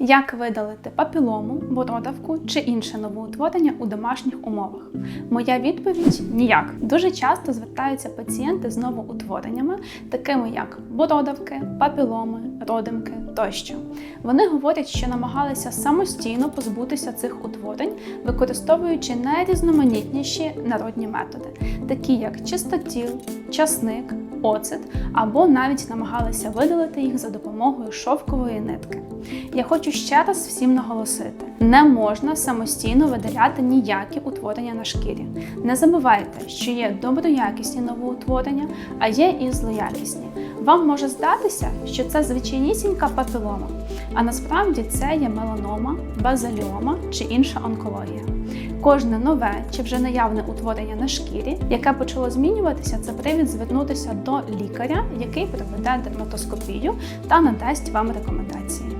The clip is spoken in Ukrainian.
Як видалити папілому, бородавку чи інше новоутворення у домашніх умовах? Моя відповідь ніяк. Дуже часто звертаються пацієнти з новоутвореннями, такими як бородавки, папіломи, родимки тощо. Вони говорять, що намагалися самостійно позбутися цих утворень, використовуючи найрізноманітніші народні методи, такі як чистотіл, часник, оцет, або навіть намагалися видалити їх за допомогою шовкової нитки. Я хочу ще раз всім наголосити: не можна самостійно видаляти ніякі утворення на шкірі. Не забувайте, що є доброякісні новоутворення, а є і злоякісні. Вам може здатися, що це звичайнісінька папілома, а насправді це є меланома, базаліома чи інша онкологія. Кожне нове чи вже наявне утворення на шкірі, яке почало змінюватися, це привід звернутися до лікаря, який проведе дерматоскопію та надасть вам рекомендації.